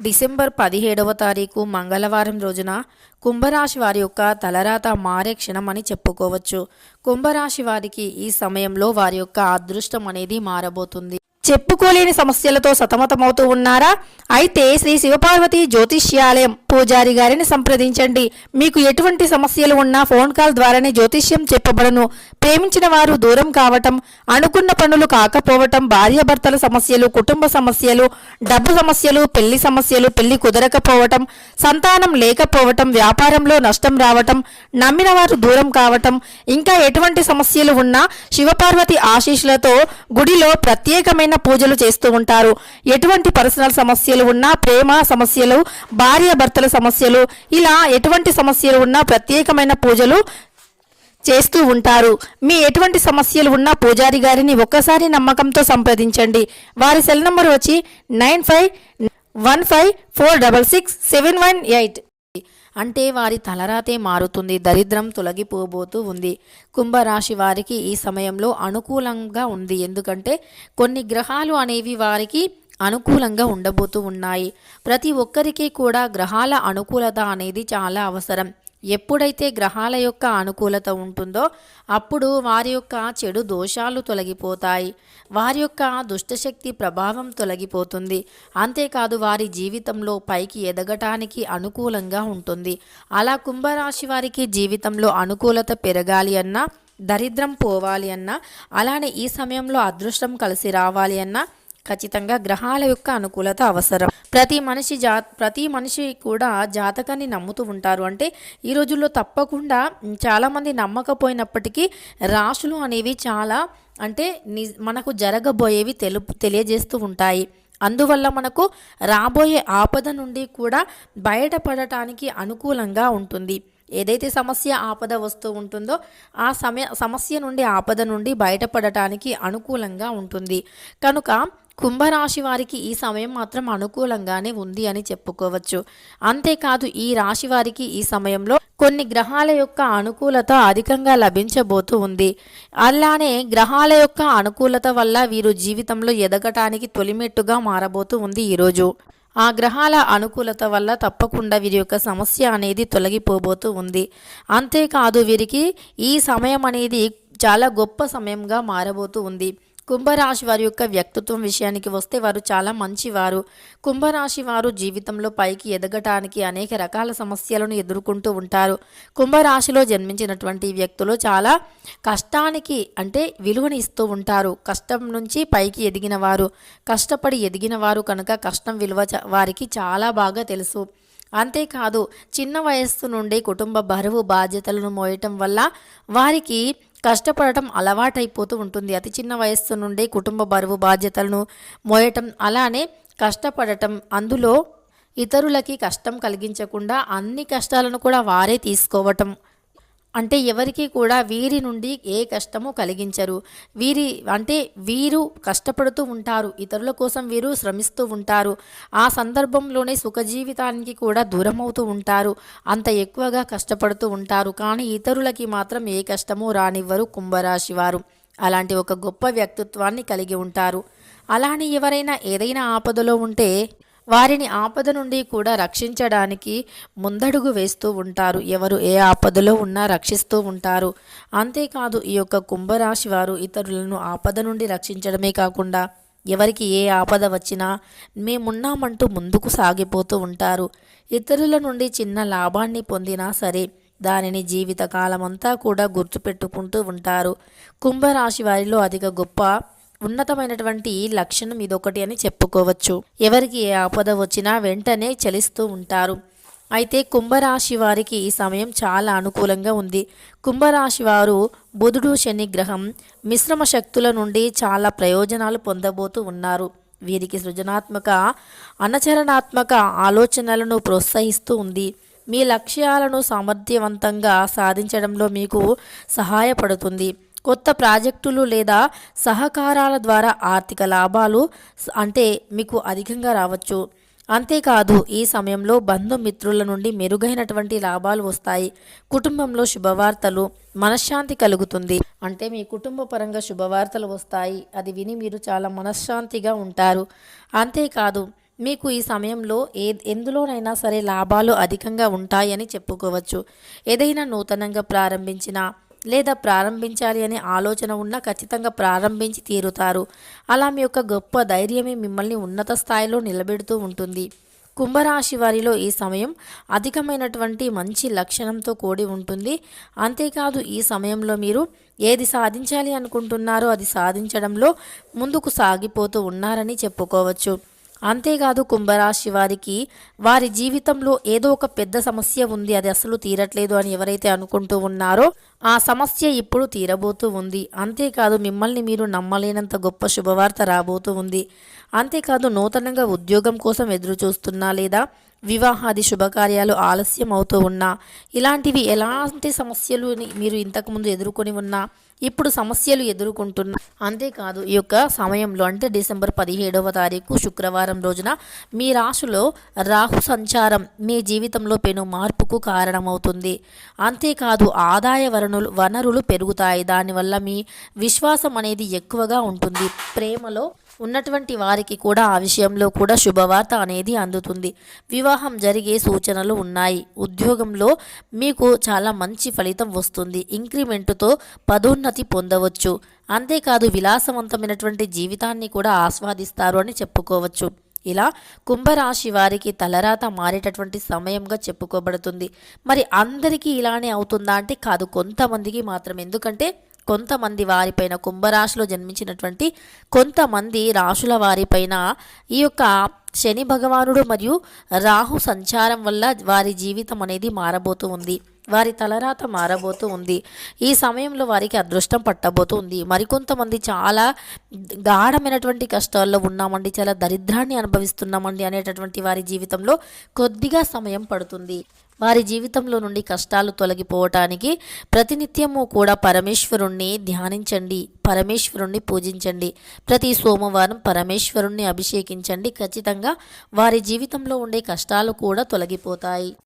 December పదిహేడవ తారీఖు మంగళవారం రోజున కుంభరాశి వారి యొక్క తలరాత మారే క్షణం అని చెప్పుకోవచ్చు. కుంభరాశి వారికి ఈ సమయంలో వారి యొక్క అదృష్టం అనేది మారబోతుంది. చెప్పుకోలేని సమస్యలతో సతమతమవుతూ ఉన్నారా? అయితే శ్రీ శివపార్వతి జ్యోతిష్యాలయం పూజారి గారిని సంప్రదించండి. మీకు ఎటువంటి సమస్యలు ఉన్నా ఫోన్ కాల్ ద్వారానే జ్యోతిష్యం చెప్పబడను. ప్రేమించిన వారు దూరం కావటం అనుకున్న పనులు కాకపోవటం భార్యాభర్తల సమస్యలు కుటుంబ సమస్యలు డబ్బు సమస్యలు పెళ్ళి సమస్యలు పెళ్ళి కుదరకపోవటం సంతానం లేకపోవటం వ్యాపారంలో నష్టం రావటం నమ్మిన వారు దూరం కావటం ఇంకా ఎటువంటి సమస్యలు ఉన్నా శివపార్వతి ఆశీస్సులతో గుడిలో ప్రత్యేకమైన పూజలు చేస్తూ ఉంటారు. ఎటువంటి పర్సనల్ సమస్యలు ఉన్నా ప్రేమ సమస్యలు భార్య భర్తల సమస్యలు ఇలా ఎటువంటి సమస్యలు ఉన్నా ప్రత్యేకమైన పూజలు చేస్తూ ఉంటారు. మీ ఎటువంటి సమస్యలు ఉన్నా పూజారి గారిని ఒక్కసారి నమ్మకంతో సంప్రదించండి. వారి సెల్ నంబర్ వచ్చి nine five one five four double six seven one eight. అంటే వారి తలరాతే మారుతుంది దరిద్రం తొలగిపోబోతూ ఉంది. కుంభరాశి వారికి ఈ సమయంలో అనుకూలంగా ఉంది. ఎందుకంటే కొన్ని గ్రహాలు అనేవి వారికి అనుకూలంగా ఉండబోతూ ఉన్నాయి. ప్రతి ఒక్కరికి కూడా గ్రహాల అనుకూలత అనేది చాలా అవసరం. ఎప్పుడైతే గ్రహాల యొక్క అనుకూలత ఉంటుందో అప్పుడు వారి యొక్క చెడు దోషాలు తొలగిపోతాయి. వారి యొక్క దుష్టశక్తి ప్రభావం తొలగిపోతుంది. అంతేకాదు వారి జీవితంలో పైకి ఎదగటానికి అనుకూలంగా ఉంటుంది. అలా కుంభరాశి వారికి జీవితంలో అనుకూలత పెరగాలి అన్నా దరిద్రం పోవాలి అన్నా అలానే ఈ సమయంలో అదృష్టం కలిసి రావాలి అన్నా ఖచ్చితంగా గ్రహాల యొక్క అనుకూలత అవసరం. ప్రతి మనిషి జా ప్రతి మనిషి కూడా జాతకాన్ని నమ్ముతూ ఉంటారు. అంటే ఈ రోజుల్లో తప్పకుండా చాలామంది నమ్మకపోయినప్పటికీ రాశులు అనేవి చాలా అంటే ని మనకు జరగబోయేవి తెలు తెలియజేస్తూ ఉంటాయి. అందువల్ల మనకు రాబోయే ఆపద నుండి కూడా బయటపడటానికి అనుకూలంగా ఉంటుంది. ఏదైతే సమస్య ఆపద వస్తూ ఉంటుందో ఆ సమయ సమస్య నుండి ఆపద నుండి బయటపడటానికి అనుకూలంగా ఉంటుంది. కనుక కుంభరాశి వారికి ఈ సమయం మాత్రం అనుకూలంగానే ఉంది అని చెప్పుకోవచ్చు. అంతేకాదు ఈ రాశి వారికి ఈ సమయంలో కొన్ని గ్రహాల యొక్క అనుకూలత అధికంగా లభించబోతూ ఉంది. అలానే గ్రహాల యొక్క అనుకూలత వల్ల వీరు జీవితంలో ఎదగటానికి తొలిమెట్టుగా మారబోతూ ఉంది ఈరోజు ఆ గ్రహాల అనుకూలత వల్ల తప్పకుండా వీరి యొక్క సమస్య అనేది తొలగిపోబోతూ ఉంది. అంతేకాదు వీరికి ఈ సమయం అనేది చాలా గొప్ప సమయంగా మారబోతూ ఉంది. కుంభరాశి వారి యొక్క వ్యక్తిత్వం విషయానికి వస్తే వారు చాలా మంచివారు. కుంభరాశి వారు జీవితంలో పైకి ఎదగటానికి అనేక రకాల సమస్యలను ఎదుర్కొంటూ ఉంటారు. కుంభరాశిలో జన్మించినటువంటి వ్యక్తులు చాలా కష్టానికి అంటే విలువని ఇస్తూ ఉంటారు. కష్టం నుంచి పైకి ఎదిగిన వారు కష్టపడి ఎదిగిన వారు కనుక కష్టం విలువ చ- వారికి చాలా బాగా తెలుసు. అంతేకాదు చిన్న వయస్సు నుండి కుటుంబ బరువు బాధ్యతలను మోయటం వల్ల వారికి కష్టపడటం అలవాటైపోతూ ఉంటుంది. అతి చిన్న వయస్సు నుండి కుటుంబ బరువు బాధ్యతలను మోయటం అలానే కష్టపడటం. అందులో ఇతరులకి కష్టం కలిగించకుండా అన్ని కష్టాలను కూడా వారే తీసుకోవటం. అంటే ఎవరికి కూడా వీరి నుండి ఏ కష్టము కలిగించరు. వీరి అంటే వీరు కష్టపడుతూ ఉంటారు. ఇతరుల కోసం వీరు శ్రమిస్తూ ఉంటారు. ఆ సందర్భంలోనే సుఖజీవితానికి కూడా దూరం అవుతూ ఉంటారు. అంత ఎక్కువగా కష్టపడుతూ ఉంటారు. కానీ ఇతరులకి మాత్రం ఏ కష్టము రానివ్వరు కుంభరాశి వారు. అలాంటి ఒక గొప్ప వ్యక్తిత్వాన్ని కలిగి ఉంటారు. అలానే ఎవరైనా ఏదైనా ఆపదలో ఉంటే వారిని ఆపద నుండి కూడా రక్షించడానికి ముందడుగు వేస్తూ ఉంటారు. ఎవరు ఏ ఆపదలో ఉన్నా రక్షిస్తూ ఉంటారు. అంతేకాదు ఈ యొక్క కుంభరాశి వారు ఇతరులను ఆపద నుండి రక్షించడమే కాకుండా ఎవరికి ఏ ఆపద వచ్చినా మేమున్నామంటూ ముందుకు సాగిపోతూ ఉంటారు. ఇతరుల నుండి చిన్న లాభాన్ని పొందినా సరే దానిని జీవితకాలమంతా కూడా గుర్తుపెట్టుకుంటూ ఉంటారు. కుంభరాశి వారిలో అధిక గొప్ప ఉన్నతమైనటువంటి లక్షణం ఇదొకటి అని చెప్పుకోవచ్చు. ఎవరికి ఏ ఆపద వచ్చినా వెంటనే చలిస్తూ ఉంటారు. అయితే కుంభరాశి వారికి ఈ సమయం చాలా అనుకూలంగా ఉంది. కుంభరాశి వారు బుధుడు శని గ్రహం మిశ్రమ శక్తుల నుండి చాలా ప్రయోజనాలు పొందబోతూ ఉన్నారు. వీరికి సృజనాత్మక అనచరణాత్మక ఆలోచనలను ప్రోత్సహిస్తూ ఉంది. మీ లక్ష్యాలను సామర్థ్యవంతంగా సాధించడంలో మీకు సహాయపడుతుంది. కొత్త ప్రాజెక్టులు లేదా సహకారాల ద్వారా ఆర్థిక లాభాలు అంటే మీకు అధికంగా రావచ్చు. అంతేకాదు ఈ సమయంలో బంధుమిత్రుల నుండి మెరుగైనటువంటి లాభాలు వస్తాయి. కుటుంబంలో శుభవార్తలు మనశ్శాంతి కలుగుతుంది. అంటే మీ కుటుంబ పరంగా శుభవార్తలు వస్తాయి. అది విని మీరు చాలా మనశ్శాంతిగా ఉంటారు. అంతేకాదు మీకు ఈ సమయంలో ఏ ఎందులోనైనా సరే లాభాలు అధికంగా ఉంటాయని చెప్పుకోవచ్చు. ఏదైనా నూతనంగా ప్రారంభించినా లేదా ప్రారంభించాలి అనే ఆలోచన ఉన్నా ఖచ్చితంగా ప్రారంభించి తీరుతారు. అలా మీ యొక్క గొప్ప ధైర్యమే మిమ్మల్ని ఉన్నత స్థాయిలో నిలబెడుతూ ఉంటుంది. కుంభరాశి వారిలో ఈ సమయం అధికమైనటువంటి మంచి లక్షణంతో కూడి ఉంటుంది. అంతేకాదు ఈ సమయంలో మీరు ఏది సాధించాలి అనుకుంటున్నారో అది సాధించడంలో ముందుకు సాగిపోతూ ఉన్నారని చెప్పుకోవచ్చు. అంతేకాదు కుంభరాశి వారికి వారి జీవితంలో ఏదో ఒక పెద్ద సమస్య ఉంది అది అసలు తీరట్లేదు అని ఎవరైతే అనుకుంటూ ఉన్నారో ఆ సమస్య ఇప్పుడు తీరబోతూ ఉంది. అంతేకాదు మిమ్మల్ని మీరు నమ్మలేనంత గొప్ప శుభవార్త రాబోతూ ఉంది. అంతేకాదు నూతనంగా ఉద్యోగం కోసం ఎదురు చూస్తున్నా లేదా వివాహాది శుభకార్యాలు ఆలస్యం అవుతూ ఉన్నా ఇలాంటివి ఎలాంటి సమస్యలు మీరు ఇంతకుముందు ఎదుర్కొని ఉన్నా ఇప్పుడు సమస్యలు ఎదుర్కొంటున్నా అంతేకాదు ఈ యొక్క సమయంలో అంటే డిసెంబర్ పదిహేడవ తారీఖు శుక్రవారం రోజున మీ రాశిలో రాహు సంచారం మీ జీవితంలో పెను మార్పుకు కారణమవుతుంది. అంతేకాదు ఆదాయ వనరులు వనరులు పెరుగుతాయి. దానివల్ల మీ విశ్వాసం అనేది ఎక్కువగా ఉంటుంది. ప్రేమలో ఉన్నటువంటి వారికి కూడా ఆ విషయంలో కూడా శుభవార్త అనేది అందుతుంది. వివాహ వివాహం జరిగే సూచనలు ఉన్నాయి. ఉద్యోగంలో మీకు చాలా మంచి ఫలితం వస్తుంది. ఇంక్రిమెంటుతో పదోన్నతి పొందవచ్చు. అంతేకాదు విలాసవంతమైనటువంటి జీవితాన్ని కూడా ఆస్వాదిస్తారు అని చెప్పుకోవచ్చు. ఇలా కుంభరాశి వారికి తలరాత మారేటటువంటి సమయంగా చెప్పుకోబడుతుంది. మరి అందరికీ ఇలానే అవుతుందా అంటే కాదు. కొంతమందికి మాత్రం ఎందుకంటే కొంతమంది వారిపైన కుంభరాశిలో జన్మించినటువంటి కొంతమంది రాశుల వారిపైన ఈ యొక్క శని భగవానుడు మరియు రాహు సంచారం వల్ల వారి జీవితం అనేది మారబోతూ ఉంది. వారి తలరాత మారబోతూ ఉంది. ఈ సమయంలో వారికి అదృష్టం పట్టబోతూ ఉంది. మరికొంతమంది చాలా గాఢమైనటువంటి కష్టాల్లో ఉన్నామండి. చాలా దరిద్రాన్ని అనుభవిస్తున్నామండి అనేటటువంటి వారి జీవితంలో కొద్దిగా సమయం పడుతుంది. వారి జీవితంలో నుండి కష్టాలు తొలగిపోవటానికి ప్రతినిత్యము కూడా పరమేశ్వరుణ్ణి ధ్యానించండి పరమేశ్వరుణ్ణి పూజించండి. ప్రతి సోమవారం పరమేశ్వరుణ్ణి అభిషేకించండి. ఖచ్చితంగా వారి జీవితంలో ఉండే కష్టాలు కూడా తొలగిపోతాయి.